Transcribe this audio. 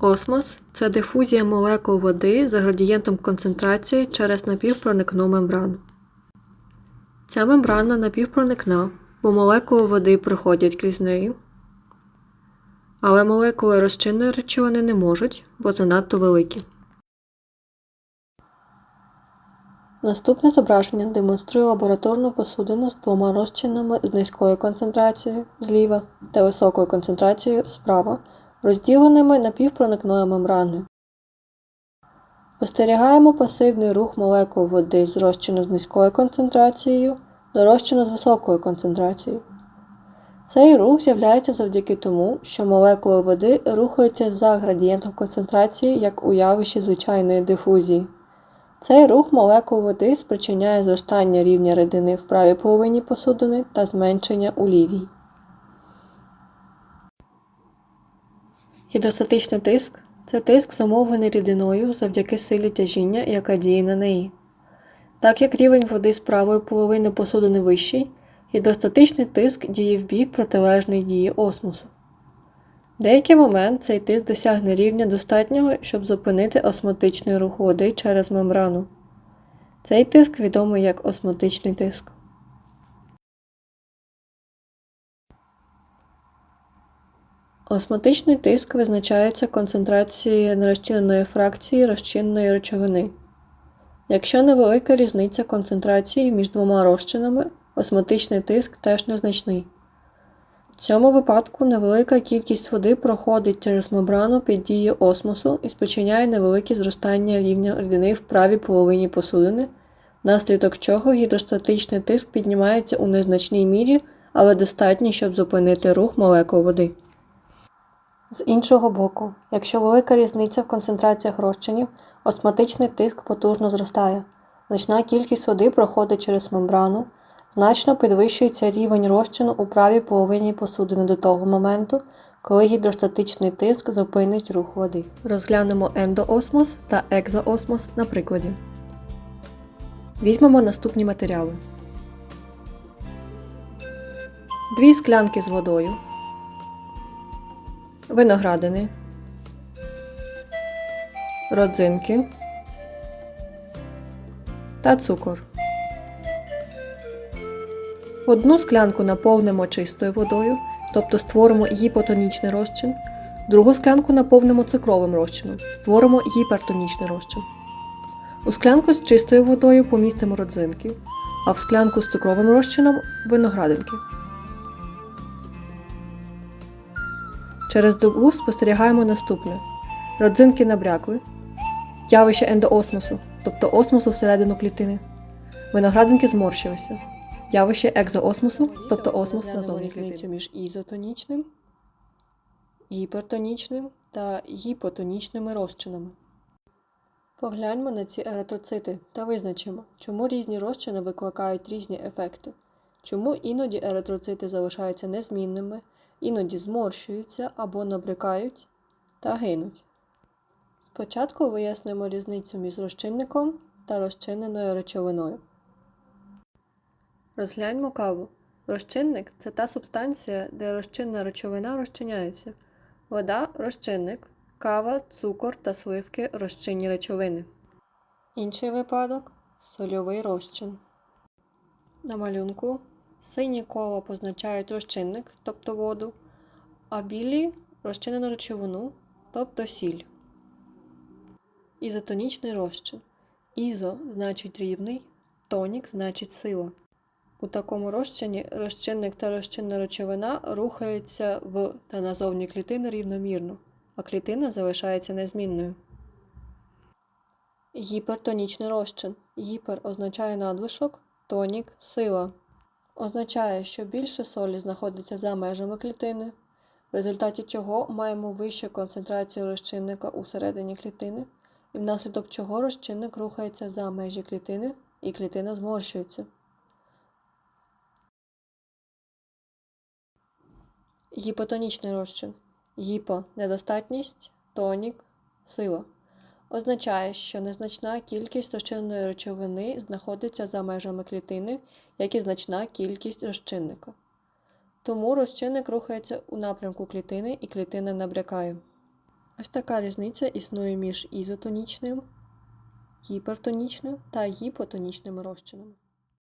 Осмос це дифузія молекул води за градієнтом концентрації через напівпроникну мембрану. Ця мембрана напівпроникна, бо молекули води проходять крізь неї, але молекули розчинної речовини не можуть, бо занадто великі. Наступне зображення демонструє лабораторну посудину з двома розчинами з низькою концентрацією зліва та високою концентрацією справа, розділеними напівпроникною мембраною. Спостерігаємо пасивний рух молекул води з розчину з низькою концентрацією до розчину з високою концентрацією. Цей рух з'являється завдяки тому, що молекули води рухаються за градієнтом концентрації як у явищі звичайної дифузії. Цей рух молекул води спричиняє зростання рівня рідини в правій половині посудини та зменшення у лівій. Гідростатичний тиск це тиск, замовлений рідиною завдяки силі тяжіння, яка діє на неї. Так як рівень води з правої половини посудини вищий, гідростатичний тиск діє в бік протилежної дії осмосу. Деякий момент цей тиск досягне рівня достатнього, щоб зупинити осмотичний рух води через мембрану. Цей тиск відомий як осмотичний тиск. Осмотичний тиск визначається концентрацією нерозчиненої фракції розчинної речовини. Якщо невелика різниця концентрації між двома розчинами, осмотичний тиск теж незначний. В цьому випадку невелика кількість води проходить через мембрану під дією осмосу і спричиняє невелике зростання рівня рідини в правій половині посудини, внаслідок чого гідростатичний тиск піднімається у незначній мірі, але достатній, щоб зупинити рух молекул води. З іншого боку, якщо велика різниця в концентраціях розчинів, осматичний тиск потужно зростає. Значна кількість води проходить через мембрану, значно підвищується рівень розчину у правій половині посудини до того моменту, коли гідростатичний тиск зупинить рух води. Розглянемо ендоосмос та екзоосмос на прикладі. Візьмемо наступні матеріали: дві склянки з водою, виноградини, родзинки та цукор. Одну склянку наповнимо чистою водою, тобто створимо гіпотонічний розчин, другу склянку наповнимо цукровим розчином, створимо гіпертонічний розчин. У склянку з чистою водою помістимо родзинки, а в склянку з цукровим розчином виноградинки. Через добу спостерігаємо наступне: родзинки набрякли, явище ендоосмосу, тобто осмосу всередину клітини. Виноградинки зморщилися. Явище екзоосмосу, тобто осмос назовні різницю між ізотонічним, гіпертонічним та гіпотонічними розчинами. Погляньмо на ці еритроцити та визначимо, чому різні розчини викликають різні ефекти, чому іноді еритроцити залишаються незмінними, іноді зморщуються або набрякають та гинуть. Спочатку вияснимо різницю між розчинником та розчиненою речовиною. Розгляньмо каву. Розчинник це та субстанція, де розчинна речовина розчиняється. Вода розчинник, кава, цукор та сливки розчинні речовини. Інший випадок сольовий розчин. На малюнку сині кола позначають розчинник, тобто воду, а білі розчинену речовину, тобто сіль. Ізотонічний розчин. Ізо значить рівний, тонік значить сила. У такому розчині розчинник та розчинна речовина рухаються в та назовні клітини рівномірно, а клітина залишається незмінною. Гіпертонічний розчин. Гіпер означає надлишок, тонік сила. Означає, що більше солі знаходиться за межами клітини, в результаті чого маємо вищу концентрацію розчинника у середині клітини, і внаслідок чого розчинник рухається за межі клітини і клітина зморщується. Гіпотонічний розчин. Гіпо недостатність, тонік, сила. Означає, що незначна кількість розчиненої речовини знаходиться за межами клітини, як і значна кількість розчинника. Тому розчинник рухається у напрямку клітини і клітина набрякає. Ось така різниця існує між ізотонічним, гіпертонічним та гіпотонічними розчинами.